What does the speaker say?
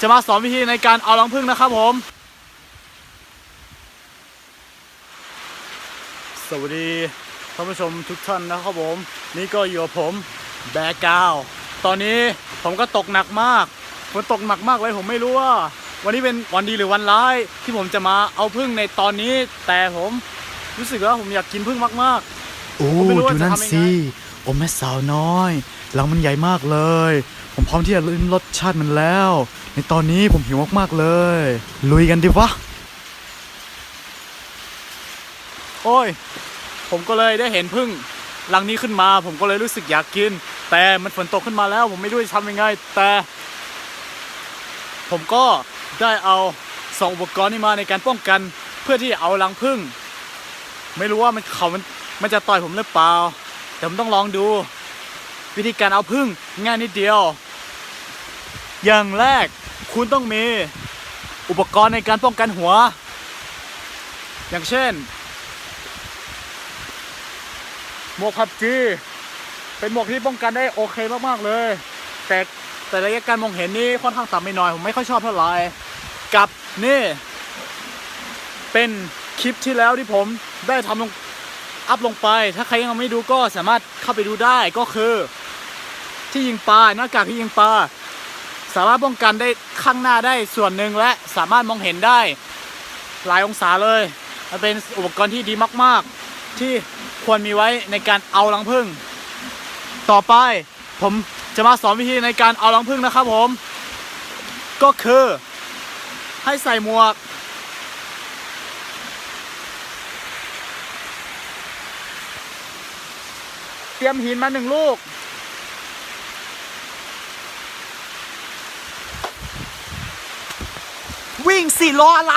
จะมาสอนวิธีในการเอารังผึ้งนะครับผม สวัสดีท่านผู้ชมทุกท่านนะครับผม นี่ก็อยู่กับผมแบกกาว ตอนนี้ผมก็ตกหนักมากฝนตกหนักมากเลยผมไม่รู้ว่า วันนี้เป็นวันดีหรือวันร้าย ที่ผมจะมาเอาพึ่งในตอนนี้ แต่ผมรู้สึกว่าผมอยากกินพึ่งมากโอ้ผมไม่รู้ว่าดูนั่นจะทำยังไงสิโอ้แม่สาวน้อยรังมันใหญ่มากเลย ผมพร้อมที่จะลิ้มรสชาติมันแล้ว ในตอนนี้ผมหิวมากๆเลย ลุยกันดิวะ โอ้ย ผมก็เลยได้เห็นพึ่งรังนี้ขึ้นมา ผมก็เลยรู้สึกอยากกิน แต่มันฝนตกขึ้นมาแล้ว ผมไม่รู้จะทำยังไง แต่ ผมก็ได้เอาสองอุปกรณ์นี้มาในการป้องกัน เพื่อที่จะเอารังผึ้งไม่รู้ว่ามันเขามันมันจะต่อยผมหรือเปล่า แต่ผมต้องลองดู วิธีการเอาผึ้งง่ายนิดเดียว อย่างแรกคุณต้องมีอุปกรณ์ในการป้องกันหัว อย่างเช่นหมวกพับจีเป็นหมวกที่ป้องกันได้โอเคมากๆเลย แต่แต่ระยะการมองเห็นนี่ค่อนข้างต่ำไปหน่อยผมไม่ค่อยชอบเท่าไหร่กับนี่เป็นคลิปที่แล้วที่ผมได้ทำลงอัพลงไป ถ้าใครยังไม่ดูก็สามารถเข้าไปดูได้ก็คือ ที่ยิงปลาหน้ากากที่ยิงปลา สามารถป้องกันได้ข้างหน้าได้ส่วนหนึ่งและสามารถมองเห็นได้หลายองศาเลย มันเป็นอุปกรณ์ที่ดีมาก ๆ ที่ควรมีไว้ในการเอารังผึ้งต่อไปผมจะมาสอนวิธีในการเอารังผึ้งนะครับผม ก็คือให้ใส่หมวก เตรียมหินมาหนึ่งลูก งสิรออะไร